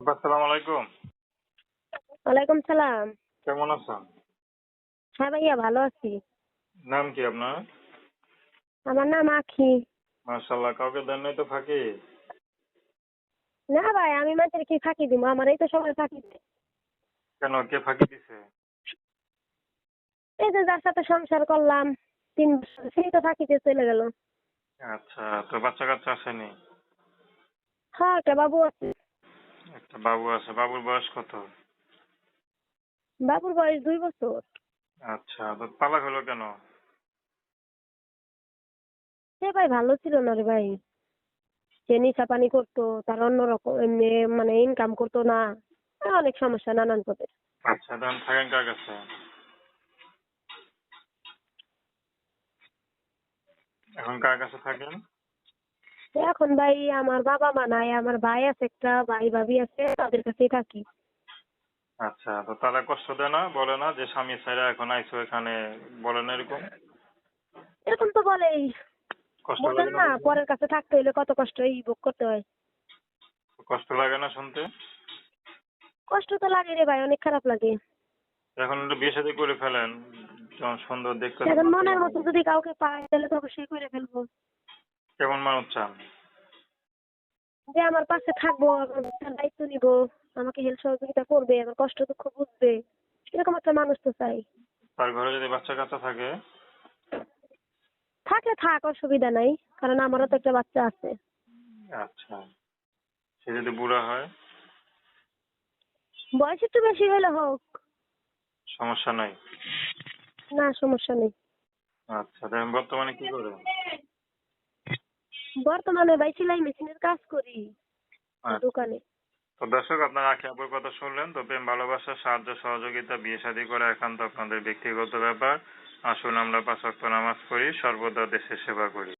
আসসালামু আলাইকুম। ওয়ালাইকুম সালাম। কেমন আছেন? হ্যাঁ ভাইয়া ভালো আছি। নাম কি আপনার? আমার নাম আখি। মাশাল্লাহ কাউকে দেন নাই তো ফাঁকি? না ভাই আমি মাঝে কি ফাঁকি দিব আমার এই তো সবাই ফাঁকি। দেয়। কেন কে ফাঁকি দিছে? এই যে যার সাথে সংসার করলাম তিন বছর সেই তো ফাঁকিতে চলে গেল। আচ্ছা তো বাচ্চা কাচ্চা আসেনি? হ্যাঁ একটা বাবু আছে। বাবু আছে বাবুর বয়স কত? বাবুর বয়স দুই বছর। আচ্ছা তো তালাক হলো কেন? সে ভাই ভালো ছিল না রে ভাই। সে নিশা পানি করতো তার অন্যরকম এমনি মানে ইনকাম করতো না। অনেক সমস্যা নানান পথে আচ্ছা তখন থাকেন কার কাছে? এখন কার কাছে থাকেন? এখন ভাই আমার বাবা মা নাই আমার ভাই আছে একটা ভাই ভাবি আছে তাদের কাছেই থাকি। আচ্ছা তো তারা কষ্ট দেয় না? বলে না যে স্বামী ছাইরা এখন আইসো এখানে? বলে না এরকম? এরকম তো বলেই। কষ্ট লাগে না পরের কাছে থাকতে হইলে কত কষ্ট এই ভোগ করতে হয়। কষ্ট লাগে না শুনতে? কষ্ট তো লাগে রে ভাই অনেক খারাপ লাগে। এখন একটু বিয়ে শাদী করে ফেলেন যখন সুন্দর দেখতে এখন মনের মতো যদি কাউকে পাই তাহলে তো অবশ্যই করে ফেলব। কেমন মানুষ চান? যে আমার পাশে থাকব আমার দায়িত্ব নিব আমাকে হেল্প সহযোগিতা করবে আমার কষ্ট দুঃখ বুঝবে এরকম একটা মানুষ তো চাই। তার ঘরে যদি বাচ্চা কাচ্চা থাকে? থাকলে থাক অসুবিধা নাই কারণ আমারও তো একটা বাচ্চা আছে। আচ্ছা সে যদি বুড়া হয়? বয়স একটু বেশি হলে হোক। সমস্যা নাই? না সমস্যা নেই। আচ্ছা দেখেন বর্তমানে কি করে বর্তমানে ভাই সেলাই মেশিনের কাজ করি আচ্ছা। দোকানে। তো দর্শক আপনারা আখি আপুর কথা শুনলেন তো প্রেম ভালোবাসা সাহায্য সহযোগিতা বিয়ে শাদী করা একান্ত আপনাদের ব্যক্তিগত ব্যাপার। আসুন আমরা পাঁচ ওয়াক্ত নামাজ পড়ি সর্বদা দেশের সেবা করি।